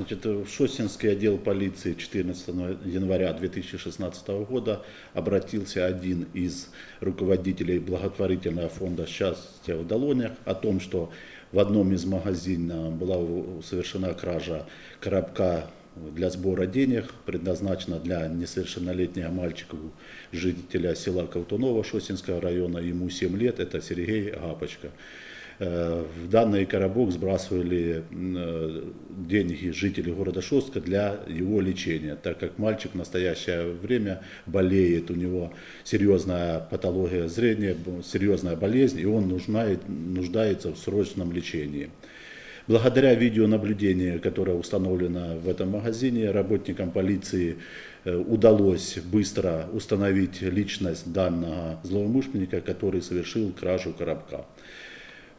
Значит, в Шостинский отдел полиции 14 января 2016 года обратился один из руководителей благотворительного фонда «Счастье в Долонях» о том, что в одном из магазинов была совершена кража коробка для сбора денег, предназначена для несовершеннолетнего мальчика, жителя села Ковтунова Шостинского района, ему 7 лет, это Сергей Гапочка. Э, В данный коробок сбрасывали э, деньги жители города Шостка для его лечения, так как мальчик в настоящее время болеет, у него серьезная патология зрения, серьезная болезнь, и он нуждается в срочном лечении. Благодаря видеонаблюдению, которое установлено в этом магазине, работникам полиции э, удалось быстро установить личность данного злоумышленника, который совершил кражу коробка.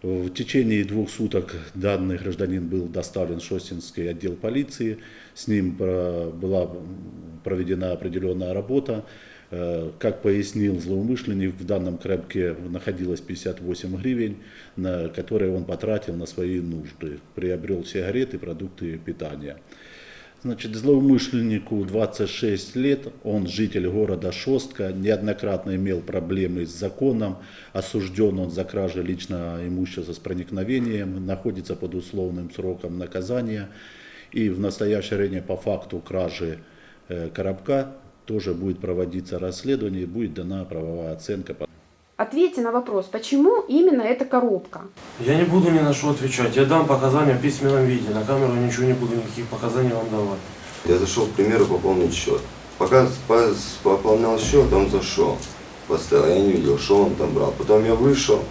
В течение двух суток данный гражданин был доставлен в Шостинский отдел полиции. С ним была проведена определенная работа. Э, Как пояснил злоумышленник, в данном коробке находилось 58 гривен, на которые он потратил на свои нужды. Приобрел сигареты, продукты питания. Значит, злоумышленнику 26 лет, он житель города Шостка, неоднократно имел проблемы с законом, осужден он за кражу личного имущества с проникновением, находится под условным сроком наказания и в настоящее время по факту кражи э, коробка тоже будет проводиться расследование и будет дана правовая оценка. Ответьте на вопрос, почему именно эта коробка? Я не буду ни на что отвечать. Я дам показания в письменном виде. На камеру ничего не буду, никаких показаний вам давать. Я зашел, к примеру, пополнить счет. Пока по- пополнял счет, он зашел, поставил. Я не видел, что он там брал. Потом я вышел,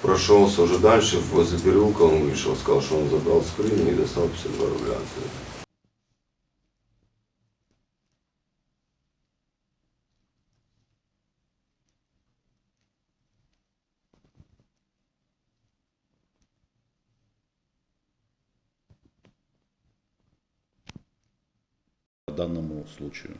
прошелся уже дальше, возле переулка он вышел, сказал, что он забрал скрин и достал 52 рубля. Данному случаю.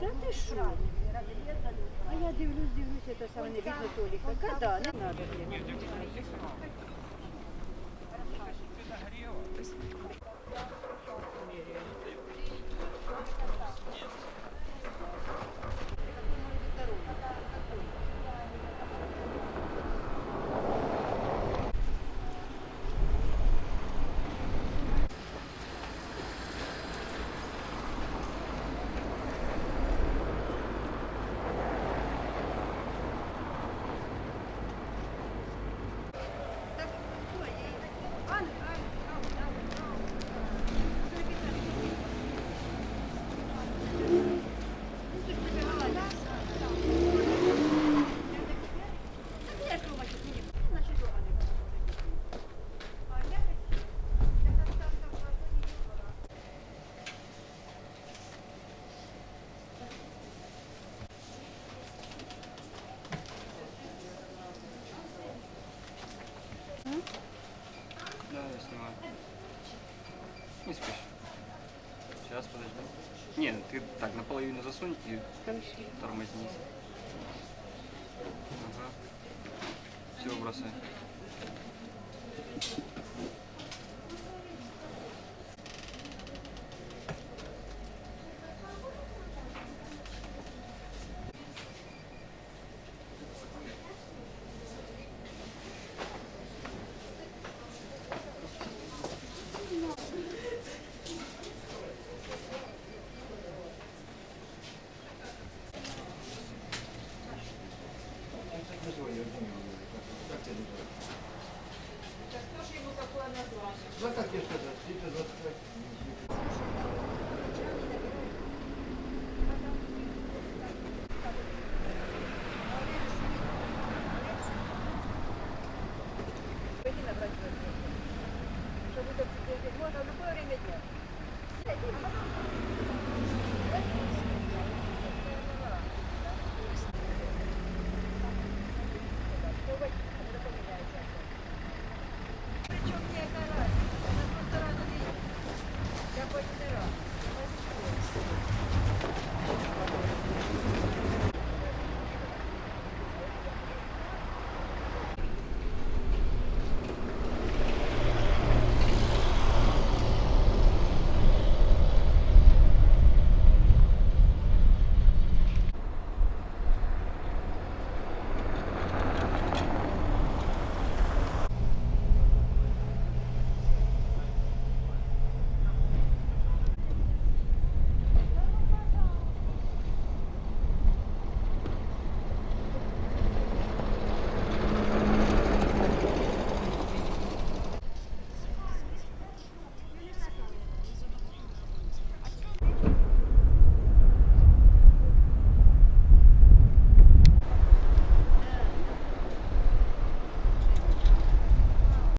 Та ти що? А я дивлюсь, дивлюсь, це саме не видно Толіка. Когда? Не надо. блін. Да, я снимаю. Не спеши. Сейчас, подожди. Не, ты так наполовину засунь и тормознись. Ага. Все, бросай.